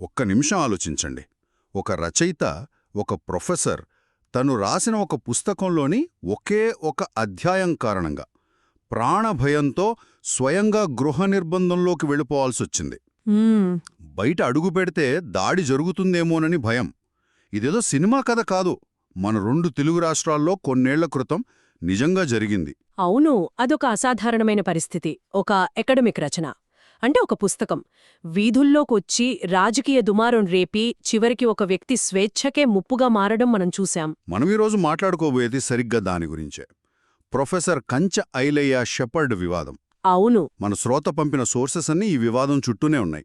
ఒక్క నిమిషం ఆలోచించండి. ఒక రచయిత ఒక ప్రొఫెసర్ తను రాసిన ఒక పుస్తకంలోని ఒకే ఒక అధ్యాయం కారణంగా ప్రాణభయంతో స్వయంగా గృహ నిర్బంధంలోకి వెళ్ళిపోవాల్సొచ్చింది. బయట అడుగు పెడితే దాడి జరుగుతుందేమోనని భయం. ఇదేదో సినిమా కథ కాదు. మన రెండు తెలుగు రాష్ట్రాల్లో కొన్నేళ్ళ క్రితం నిజంగా జరిగింది. అవును అదొక అసాధారణమైన పరిస్థితి. ఒక ఎకడమిక్ రచన. అంటే ఒక పుస్తకం. వీధుల్లోకొచ్చి రాజకీయ దుమారం రేపి చివరికి ఒక వ్యక్తి స్వేచ్ఛకే ముప్పుగా మారడం మనం చూశాం. మనం ఈరోజు మాట్లాడుకోబోయేది సరిగ్గా దాని గురించే. ప్రొఫెసర్ కంచ ఐలయ్య షెపర్డ్ వివాదం. అవును. మన శ్రోత పంపిన సోర్సెస్ అన్నీ ఈ వివాదం చుట్టూనే ఉన్నాయి.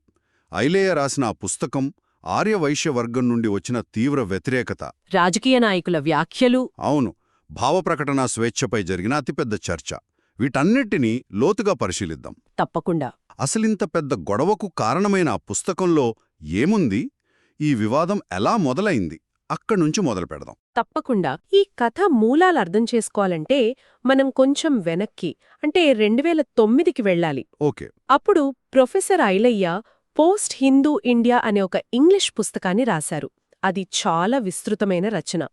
ఐలేయ రాసిన ఆ పుస్తకం ఆర్యవైశ్య వర్గం నుండి వచ్చిన తీవ్ర వ్యతిరేకత. రాజకీయ నాయకుల వ్యాఖ్యలు. అవును. భావప్రకటన స్వేచ్ఛపై జరిగిన అతిపెద్ద చర్చ. వీటన్నిటినీ లోతుగా పరిశీలిద్దాం. తప్పకుండా. అసలింత పెద్ద గొడవకు కారణమైన ఆ పుస్తకంలో ఏముంది? ఈ వివాదం ఎలా మొదలైంది? అక్కడ్నుంచి మొదలు పెడదాం. తప్పకుండా. ఈ కథ మూలాలు అర్థం చేసుకోవాలంటే మనం కొంచెం వెనక్కి అంటే రెండువేల తొమ్మిదికి వెళ్ళాలి. ఓకే. అప్పుడు professor Ilaiah post Hindu India అనే ఒక ఇంగ్లీష్ పుస్తకాన్ని రాశారు. అది చాలా విస్తృతమైన రచన.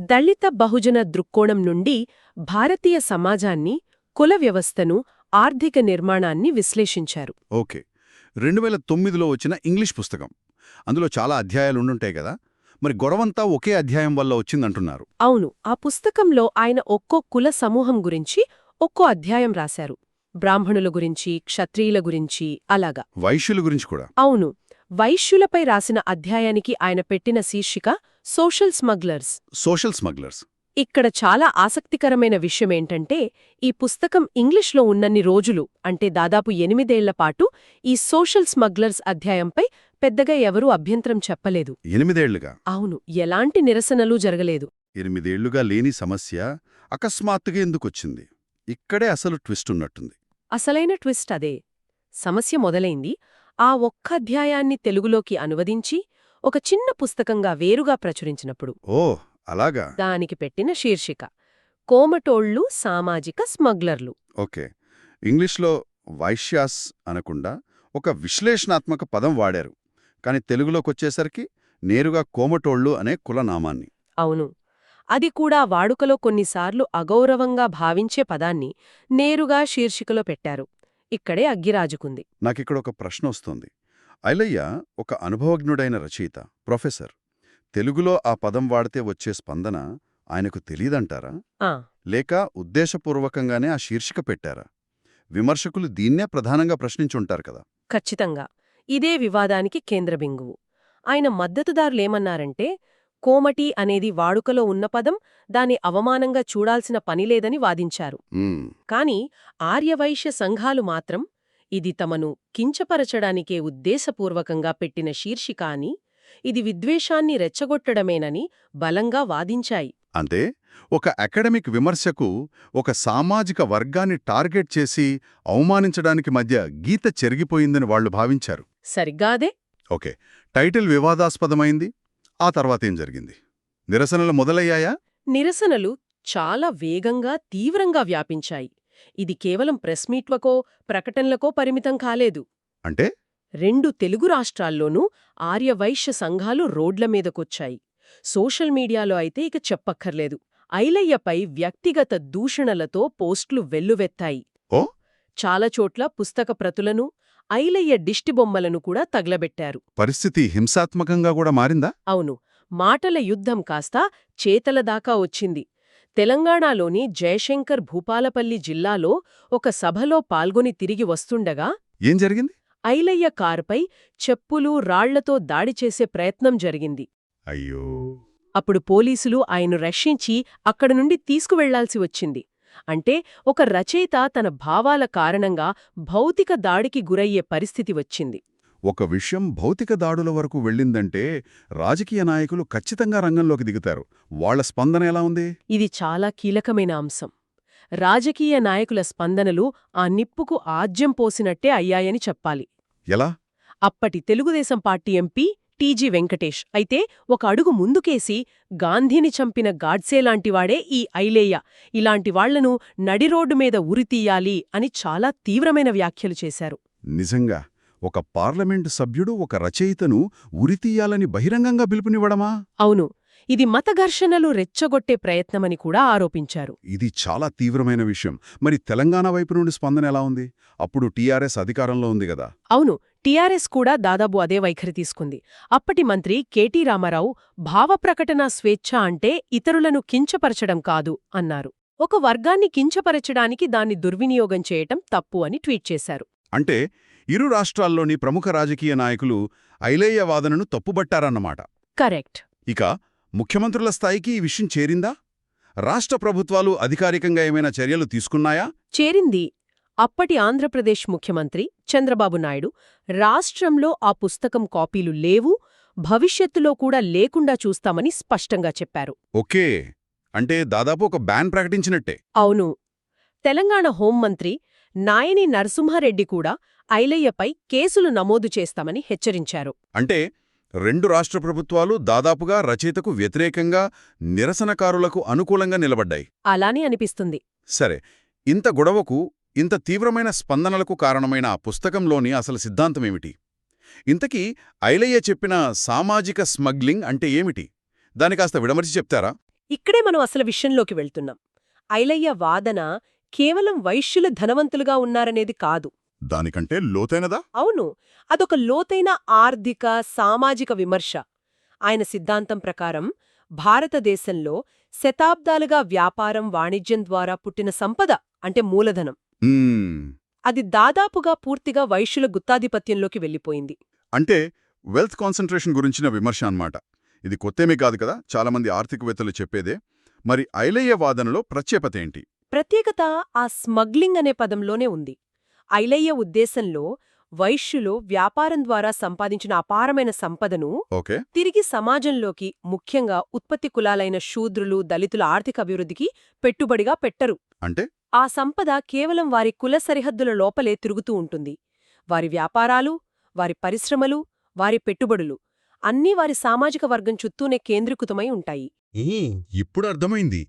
దళిత బహుజన దృక్కోణం నుండి భారతీయ సమాజాన్ని కుల వ్యవస్థను ఆర్థిక నిర్మాణాన్ని విశ్లేషించారు. ఓకే. రెండు వేల తొమ్మిదిలో వచ్చిన ఇంగ్లీష్ పుస్తకం. అందులో చాలా అధ్యాయాలు ఉండుంటాయి కదా? మరి గొడవంతా ఒకే అధ్యాయం వల్ల వచ్చిందంటున్నారు. అవును. ఆ పుస్తకంలో ఆయన ఒక్కో కుల సమూహం గురించి ఒక్కో అధ్యాయం రాశారు. బ్రాహ్మణుల గురించి క్షత్రియుల గురించి అలాగా. వైశ్యుల గురించి కూడా? అవును. వైశ్యులపై రాసిన అధ్యాయానికి ఆయన పెట్టిన శీర్షిక సోషల్ స్మగ్లర్స్. Social smugglers. ఇక్కడ చాలా ఆసక్తికరమైన విషయమేంటంటే ఈ పుస్తకం ఇంగ్లీష్లో ఉన్నన్ని రోజులు అంటే దాదాపు ఎనిమిదేళ్ళ పాటు ఈ సోషల్ స్మగ్లర్స్ అధ్యాయంపై పెద్దగా ఎవరూ అభ్యంతరం చెప్పలేదు. ఎనిమిదేళ్ళుగా? అవును ఎలాంటి నిరసనలు జరగలేదు. ఎనిమిదేళ్ళుగా లేని సమస్య అకస్మాత్తుగా ఎందుకొచ్చింది? ఇక్కడే అసలు ట్విస్ట్ ఉన్నట్టుంది. అసలైన ట్విస్ట్ అదే. సమస్య మొదలైంది. ఆ ఒక్క అధ్యాయాన్ని తెలుగులోకి అనువదించి ఒక చిన్న పుస్తకంగా వేరుగా ప్రచురించినప్పుడు. ఓ అలాగా? దానికి పెట్టిన శీర్షిక. కోమటోళ్ళు సామాజిక స్మగ్లర్లు. ఓకే. ఇంగ్లీష్లో వైశ్యాస్ అనకుండా ఒక విశ్లేషణాత్మక పదం వాడారు. కాని తెలుగులోకొచ్చేసరికి నేరుగా కోమటోళ్ళు అనే కులనామాన్ని. అవును. అది కూడా వాడుకలో కొన్నిసార్లు అగౌరవంగా భావించే పదాన్ని నేరుగా శీర్షికలో పెట్టారు. ఇక్కడే అగ్గిరాజుకుంది. నాకిక్కడ ఒక ప్రశ్న వస్తోంది ఐలయ్య ఒక అనుభవజ్ఞుడైన రచయిత ప్రొఫెసర్. తెలుగులో ఆ పదం వాడితే వచ్చే స్పందన ఆయనకు తెలీదంటారా? లేక ఉద్దేశపూర్వకంగానే ఆ శీర్షిక పెట్టారా? విమర్శకులు దీన్నే ప్రధానంగా ప్రశ్నించుంటారు కదా. ఖచ్చితంగా. ఇదే వివాదానికి కేంద్ర బిందువు. ఆయన మద్దతుదారులేమన్నారంటే కోమటి అనేది వాడుకలో ఉన్న పదం దాని అవమానంగా చూడాల్సిన పనిలేదని వాదించారు. కాని ఆర్యవైశ్య సంఘాలు మాత్రం ఇది తమను కించపరచడానికే ఉద్దేశపూర్వకంగా పెట్టిన శీర్షిక అని ఇది విద్వేషాన్ని రెచ్చగొట్టడమేనని బలంగా వాదించాయి. అంటే ఒక అకాడమిక్ విమర్శకు ఒక సామాజిక వర్గాన్ని టార్గెట్ చేసి అవమానించడానికి మధ్య గీత చెరిగిపోయిందని వాళ్ళు భావించారు. సరిగ్గా అదే? ఓకే. టైటిల్ వివాదాస్పదమైంది. ఆ తర్వాతేం జరిగింది? నిరసనలు మొదలయ్యాయా? నిరసనలు చాలా వేగంగా తీవ్రంగా వ్యాపించాయి. ఇది కేవలం ప్రెస్ మీట్లకో ప్రకటనలకో పరిమితం కాలేదు. అంటే రెండు తెలుగు రాష్ట్రాల్లోనూ ఆర్యవైశ్య సంఘాలు రోడ్ల మీదకొచ్చాయి. సోషల్ మీడియాలో అయితే ఇక చెప్పక్కర్లేదు. ఐలయ్యపై వ్యక్తిగత దూషణలతో పోస్టులు వెల్లువెత్తాయి. ఓ? చాలా చోట్ల పుస్తక ప్రతులను ఐలయ్య దిష్టిబొమ్మలను కూడా తగలబెట్టారు. పరిస్థితి హింసాత్మకంగా కూడా మారిందా? అవును. మాటల యుద్ధం కాస్త చేతల దాకా వచ్చింది. తెలంగాణలోని జయశంకర్ భూపాలపల్లి జిల్లాలో ఒక సభలో పాల్గొని తిరిగి వస్తుండగా ఏం జరిగింది? ఐలయ్య కారుపై చెప్పులు రాళ్ళతో దాడి చేసే ప్రయత్నం జరిగింది. అయ్యో! అప్పుడు పోలీసులు ఆయన్ను రక్షించి అక్కడి నుండి తీసుకువెళ్ళాల్సి వచ్చింది. అంటే ఒక రచయిత తన భావాల కారణంగా భౌతిక దాడికి గురయ్యే పరిస్థితి వచ్చింది. ఒక విషయం భౌతిక దాడుల వరకు వెళ్ళిందంటే రాజకీయ నాయకులు ఖచ్చితంగా రంగంలోకి దిగుతారు. వాళ్ళ స్పందన ఎలా ఉంది? ఇది చాలా కీలకమైన అంశం. రాజకీయ నాయకుల స్పందనలు ఆ నిప్పుకు ఆజ్యం పోసినట్టే అయ్యాయని చెప్పాలి. ఎలా? అప్పటి Telugu Desam party MP TG Venkatesh. అయితే ఒక అడుగు ముందుకేసి గాంధీని చంపిన గాడ్సేలాంటివాడే ఈ ఐలేయ. ఇలాంటి వాళ్ళను నడిరోడ్డు మీద ఉరితీయాలి అని చాలా తీవ్రమైన వ్యాఖ్యలు చేశారు. నిజంగా? ఒక పార్లమెంటు సభ్యుడు ఒక రచయితను ఉరితీయాలని బహిరంగంగా పిలుపునివ్వడమా? అవును. ఇది మత ఘర్షణలు రెచ్చగొట్టే ప్రయత్నమని కూడా ఆరోపించారు. ఇది చాలా తీవ్రమైన విషయం. మరి తెలంగాణ వైపు నుండి స్పందన ఎలా ఉంది? అప్పుడు టీఆర్ఎస్ అధికారంలో ఉంది కదా. అవును టీఆర్ఎస్ కూడా దాదాపు అదే వైఖరి తీసుకుంది. అప్పటి మంత్రి కెటి రామారావు భావప్రకటన స్వేచ్ఛ అంటే ఇతరులను కించపరచడం కాదు అన్నారు. ఒక వర్గాన్ని కించపరచడానికి దాన్ని దుర్వినియోగం చేయటం తప్పు అని ట్వీట్ చేశారు. అంటే ఇరు రాష్ట్రాల్లోని ప్రముఖ రాజకీయ నాయకులు ఐలేయ వాదనను తప్పుబట్టారన్నమాట. కరెక్ట్. ఇక ముఖ్యమంత్రుల స్థాయికి ఈ విషయం చేరిందా? రాష్ట్ర ప్రభుత్వాలు అధికారికంగా ఏమైనా చర్యలు తీసుకున్నాయా? చేరింది. అప్పటి ఆంధ్రప్రదేశ్ ముఖ్యమంత్రి చంద్రబాబు నాయుడు రాష్ట్రంలో ఆ పుస్తకం కాపీలు లేవు భవిష్యత్తులో కూడా లేకుండా చూస్తామని స్పష్టంగా చెప్పారు. ఓకే. అంటే దాదాపు ఒక బ్యాన్ ప్రకటించినట్టే. అవును. తెలంగాణ హోంమంత్రి నాయని నరసింహారెడ్డి కూడా ఐలయ్యపై కేసులు నమోదు చేస్తామని హెచ్చరించారు. అంటే రెండు రాష్ట్ర ప్రభుత్వాలు దాదాపుగా రచయితకు వ్యతిరేకంగా నిరసనకారులకు అనుకూలంగా నిలబడ్డాయి. అలానే అనిపిస్తుంది. సరే ఇంత గొడవకు ఇంత తీవ్రమైన స్పందనలకు కారణమైన ఆ పుస్తకంలోని అసలు సిద్ధాంతమేమిటి? ఇంతకీ ఐలయ్య చెప్పిన సామాజిక స్మగ్లింగ్ అంటే ఏమిటి? దాని కాస్త విడమర్చి చెప్తారా? ఇక్కడే మనం అసలు విషయంలోకి వెళ్తున్నాం. ఐలయ్య వాదన కేవలం వైశ్యులు ధనవంతులుగా ఉన్నారనేది కాదు. దానికంటే లోతైనదా? అవును. అదొక లోతైన ఆర్థిక సామాజిక విమర్శ. ఆయన సిద్ధాంతం ప్రకారం భారతదేశంలో శతాబ్దాలుగా వ్యాపారం వాణిజ్యం ద్వారా పుట్టిన సంపద అంటే మూలధనం. అది దాదాపుగా పూర్తిగా వైశ్యుల గుత్తాధిపత్యంలోకి వెళ్ళిపోయింది. అంటే వెల్త్ కాన్సంట్రేషన్ గురించిన విమర్శ అన్నమాట. ఇది కొత్తేమీ కాదు కదా? చాలామంది ఆర్థికవేత్తలు చెప్పేదే. మరి ఐలయ్య వాదనలో ప్రత్యేకత ఏంటి? ప్రత్యేకత ఆ స్మగ్లింగ్ అనే పదంలోనే ఉంది. ఐలయ్య ఉద్దేశంలో వైశ్యులు వ్యాపారం ద్వారా సంపాదించిన అపారమైన సంపదను తిరిగి సమాజంలోకి ముఖ్యంగా ఉత్పత్తి కులాలైన శూద్రులు దళితుల ఆర్థిక అభివృద్ధికి పెట్టుబడిగా పెట్టరు. అంటే? ఆ సంపద కేవలం వారి కుల సరిహద్దుల లోపలే తిరుగుతూ ఉంటుంది. వారి వ్యాపారాలు వారి పరిశ్రమలు వారి పెట్టుబడులు అన్నీ వారి సామాజిక వర్గం చుట్టూనే కేంద్రీకృతమై ఉంటాయి. ఇప్పుడు అర్థమైంది.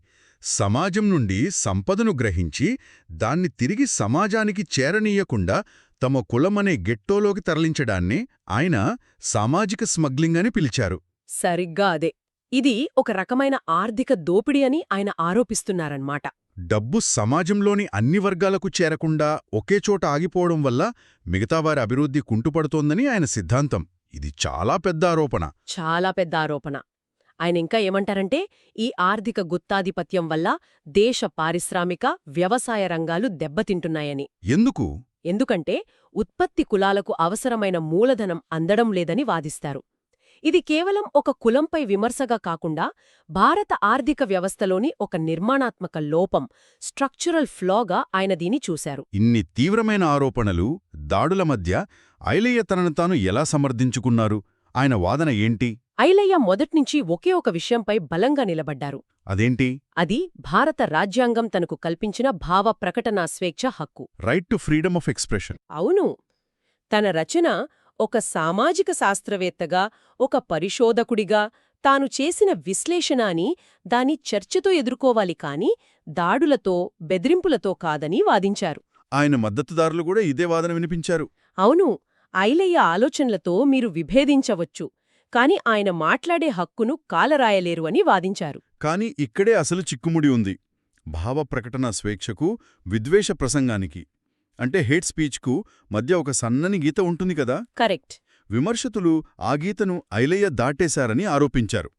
సమాజం నుండి సంపదను గ్రహించి దాన్ని తిరిగి సమాజానికి చేరనీయకుండా తమ కులమనే గెట్టోలోకి తరలించడాన్ని ఆయన సామాజిక స్మగ్లింగ్ అని పిలిచారు. సరిగ్గా అదే. ఇది ఒక రకమైన ఆర్థిక దోపిడీ అని ఆయన ఆరోపిస్తున్నారన్నమాట డబ్బు సమాజంలోని అన్ని వర్గాలకు చేరకుండా ఒకే చోట ఆగిపోవడం వల్ల మిగతావారి అభివృద్ధి కుంటుపడుతోందని ఆయన సిద్ధాంతం. ఇది చాలా పెద్ద ఆరోపణ. చాలా పెద్ద ఆరోపణ. ఆయన ఇంకా ఏమంటారంటే ఈ ఆర్థిక గుత్తాధిపత్యం వల్ల దేశ పారిశ్రామిక వ్యవసాయ రంగాలు దెబ్బతింటున్నాయని. ఎందుకు? ఎందుకంటే ఉత్పత్తి కులాలకు అవసరమైన మూలధనం అందడం లేదని వాదిస్తారు. ఇది కేవలం ఒక కులంపై విమర్శగా కాకుండా భారత ఆర్థిక వ్యవస్థలోని ఒక నిర్మాణాత్మక లోపం స్ట్రక్చరల్ ఫ్లాగా ఆయన దీని చూశారు. ఇన్ని తీవ్రమైన ఆరోపణలు దాడుల మధ్య ఐలయ్య తనను తాను ఎలా సమర్థించుకున్నారు? ఆయన వాదన ఏంటి? ఐలయ్య మొదట్నుంచి ఒకే ఒక విషయంపై బలంగా నిలబడ్డారు. అదేంటి? అది భారత రాజ్యాంగం తనకు కల్పించిన భావ ప్రకటనా స్వేచ్ఛ హక్కు. Right to freedom of expression అవును. తన రచన ఒక సామాజిక శాస్త్రవేత్తగా ఒక పరిశోధకుడిగా తాను చేసిన విశ్లేషణ అని దాని చర్చతో ఎదుర్కోవాలి కాని దాడులతో బెదిరింపులతో కాదని వాదించారు. ఆయన మద్దతుదారులు కూడా ఇదే వాదన వినిపించారు. అవును. ఐలయ్య ఆలోచనలతో మీరు విభేదించవచ్చు. కాని ఆయన మాట్లాడే హక్కును కాలరాయలేరు అని వాదించారు. కాని ఇక్కడే అసలు చిక్కుముడి ఉంది. భావ ప్రకటన స్వేచ్ఛకు విద్వేష ప్రసంగానికి అంటే హేట్ స్పీచ్కు మధ్య ఒక సన్నని గీత ఉంటుంది కదా? కరెక్ట్. విమర్శకులు ఆ గీతను ఐలయ్య దాటేశారని ఆరోపించారు.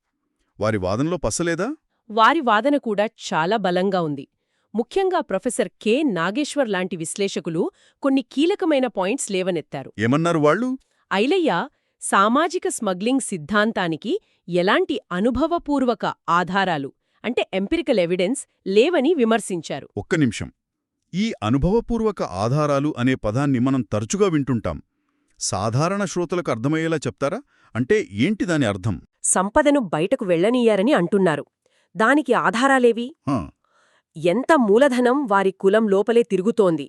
వారి వాదనలో పసలేదా? వారి వాదన కూడా చాలా బలంగా ఉంది. ముఖ్యంగా ప్రొఫెసర్ కె. నాగేశ్వర్ లాంటి విశ్లేషకులు కొన్ని కీలకమైన పాయింట్స్ లేవనెత్తారు. ఏమన్నారు వాళ్ళు? ఐలయ్య సామాజిక స్మగ్లింగ్ సిద్ధాంతానికి ఎలాంటి అనుభవపూర్వక ఆధారాలు అంటే ఎంపిరికల్ ఎవిడెన్స్ లేవని విమర్శించారు. ఒక్క నిమిషం. ఈ అనుభవపూర్వక ఆధారాలు అనే పదాన్ని మనం తరచుగా వింటుంటాం. సాధారణ శ్రోతలకు అర్థమయ్యేలా చెప్తారా? అంటే ఏంటి దాని అర్థం? సంపదను బయటకు వెళ్ళనీయారని అంటున్నారు. దానికి ఆధారాలేవి? ఎంత మూలధనం వారి కులం లోపలే తిరుగుతోంది.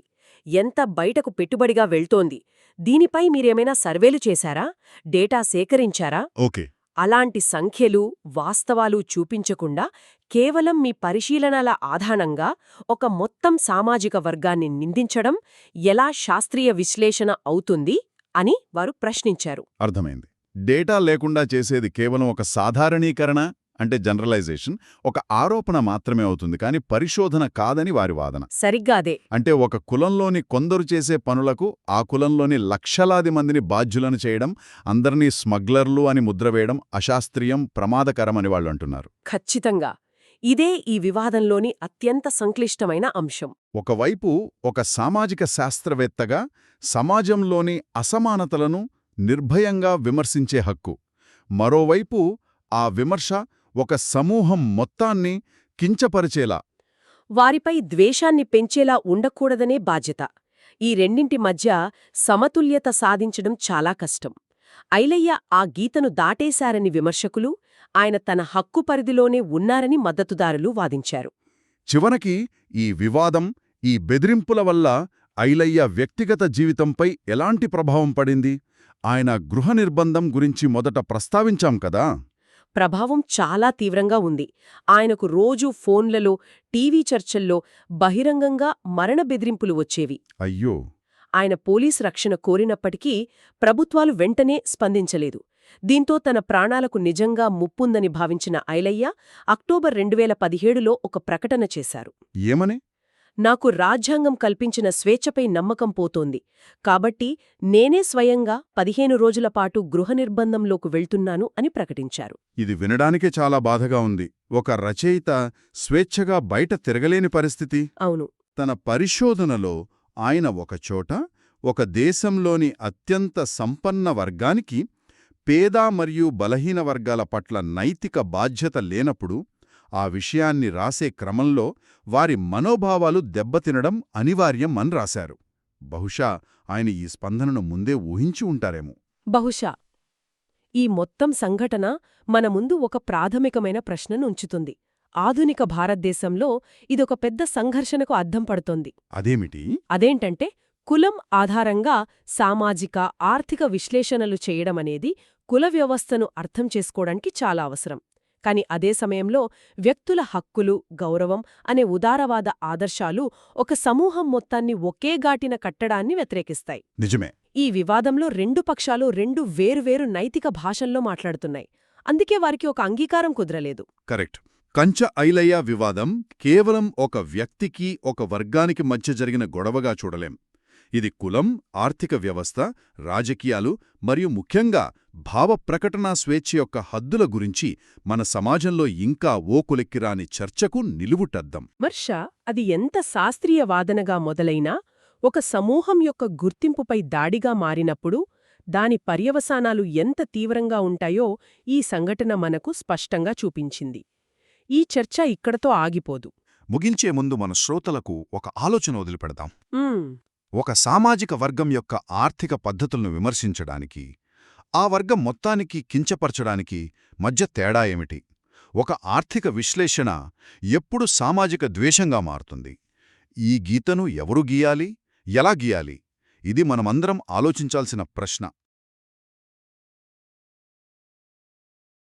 ఎంత బయటకు పెట్టుబడిగా వెళ్తోంది. దీనిపై మీరేమైనా సర్వేలు చేశారా? డేటా సేకరించారా? ఓకే. అలాంటి సంఖ్యలు వాస్తవాలు చూపించకుండా కేవలం మీ పరిశీలనల ఆధారంగా ఒక మొత్తం సామాజిక వర్గాన్ని నిందించడం ఎలా శాస్త్రీయ విశ్లేషణ అవుతుంది అని వారు ప్రశ్నించారు. అర్థమైంది. డేటా లేకుండా చేసేది కేవలం ఒక సాధారణీకరణ అంటే జనరలైజేషన్ ఒక ఆరోపణ మాత్రమే అవుతుంది. కానీ పరిశోధన కాదని వారి వాదన. సరిగ్గా అదే. అంటే ఒక కులంలోని కొందరు చేసే పనులకు ఆ కులంలోని లక్షలాది మందిని బాధ్యులను చేయడం అందరినీ స్మగ్లర్లు అని ముద్ర వేయడం అశాస్త్రీయం ప్రమాదకరమని వాళ్ళు అంటున్నారు. ఖచ్చితంగా. ఇదే ఈ వివాదంలోని అత్యంత సంక్లిష్టమైన అంశం. ఒకవైపు ఒక సామాజిక శాస్త్రవేత్తగా సమాజంలోని అసమానతలను నిర్భయంగా విమర్శించే హక్కు. మరోవైపు ఆ విమర్శ ఒక సమూహం మొత్తాన్ని కించపరిచేలా. వారిపై ద్వేషాన్ని పెంచేలా ఉండకూడదనే బాధ్యత. ఈ రెండింటి మధ్య సమతుల్యత సాధించడం చాలా కష్టం. ఐలయ్య ఆ గీతను దాటేశారని విమర్శకులు ఆయన తన హక్కు పరిధిలోనే ఉన్నారని మద్దతుదారులు వాదించారు. చివరికి ఈ వివాదం ఈ బెదిరింపుల వల్ల ఐలయ్య వ్యక్తిగత జీవితంపై ఎలాంటి ప్రభావం పడింది? ఆయన గృహ నిర్బంధం గురించి మొదట ప్రస్తావించాం కదా! ప్రభావం చాలా తీవ్రంగా ఉంది. ఆయనకు రోజూ ఫోన్లలో టీవీ చర్చల్లో బహిరంగంగా మరణ బెదిరింపులు వచ్చేవి. అయ్యో! ఆయన పోలీస్ రక్షణ కోరినప్పటికీ ప్రభుత్వాలు వెంటనే స్పందించలేదు. దీంతో తన ప్రాణాలకు నిజంగా ముప్పుందని భావించిన ఐలయ్య అక్టోబర్ రెండువేల పదిహేడులో ఒక ప్రకటన చేశారు. ఏమని? నాకు రాజ్యాంగం కల్పించిన స్వేచ్ఛపై నమ్మకం పోతోంది. కాబట్టి నేనే స్వయంగా పదిహేను రోజుల పాటు గృహ నిర్బంధంలోకి వెళ్తున్నాను అని ప్రకటించారు. ఇది వినడానికే చాలా బాధగా ఉంది. ఒక రచయిత స్వేచ్ఛగా బయట తిరగలేని పరిస్థితి? అవును. తన పరిశోధనలో ఆయన ఒకచోట ఒక దేశంలోని అత్యంత సంపన్న వర్గానికి పేద మరియు బలహీన వర్గాల పట్ల నైతిక బాధ్యత లేనప్పుడు ఆ విషయాన్ని రాసే క్రమంలో వారి మనోభావాలు దెబ్బతినడం అనివార్యం అని రాశారు. బహుశా ఆయన ఈ స్పందనను ముందే ఊహించి ఉంటారేమో. బహుశా ఈ మొత్తం సంఘటన మన ముందు ఒక ప్రాథమికమైన ప్రశ్నను ఉంచుతుంది. ఆధునిక భారతదేశంలో ఇదొక పెద్ద సంఘర్షణకు అద్దం పడుతోంది. అదేమిటి? అదేంటంటే కులం ఆధారంగా సామాజిక ఆర్థిక విశ్లేషణలు చేయడమనేది కుల వ్యవస్థను అర్థం చేసుకోవడానికి చాలా అవసరం. కాని అదే సమయంలో వ్యక్తుల హక్కులు గౌరవం అనే ఉదారవాద ఆదర్శాలు ఒక సమూహం మొత్తాన్ని ఒకే గాటిన కట్టడాన్ని వ్యతిరేకిస్తాయి. నిజమే. ఈ వివాదంలో రెండు పక్షాలు రెండు వేరువేరు నైతిక భాషల్లో మాట్లాడుతున్నాయి. అందుకే వారికి ఒక అంగీకారం కుదరలేదు. కరెక్ట్. కంచ ఐలయ్య వివాదం కేవలం ఒక వ్యక్తికి ఒక వర్గానికి మధ్య జరిగిన గొడవగా చూడలేం. ఇది కులం ఆర్థిక వ్యవస్థ రాజకీయాలు మరియు ముఖ్యంగా భావప్రకటనా స్వేచ్ఛ యొక్క హద్దుల గురించి మన సమాజంలో ఇంకా ఓకులెక్కిరాని చర్చకు నిలువుటద్దం. విమర్శ అది ఎంత శాస్త్రీయ వాదనగా మొదలైనా ఒక సమూహం యొక్క గుర్తింపుపై దాడిగా మారినప్పుడు దాని పర్యవసానాలు ఎంత తీవ్రంగా ఉంటాయో ఈ సంఘటన మనకు స్పష్టంగా చూపించింది. ఈ చర్చ ఇక్కడతో ఆగిపోదు. ముగించే ముందు మన శ్రోతలకు ఒక ఆలోచన వదిలిపెడదాం. ఒక సామాజిక వర్గం యొక్క ఆర్థిక పద్ధతులను విమర్శించడానికి ఆ వర్గం మొత్తానికి కించపరచడానికి మధ్య తేడా ఏమిటి? ఒక ఆర్థిక విశ్లేషణ ఎప్పుడు సామాజిక ద్వేషంగా మారుతుంది? ఈ గీతను ఎవరు గీయాలి? ఎలా గీయాలి? ఇది మనమందరం ఆలోచించాల్సిన ప్రశ్న.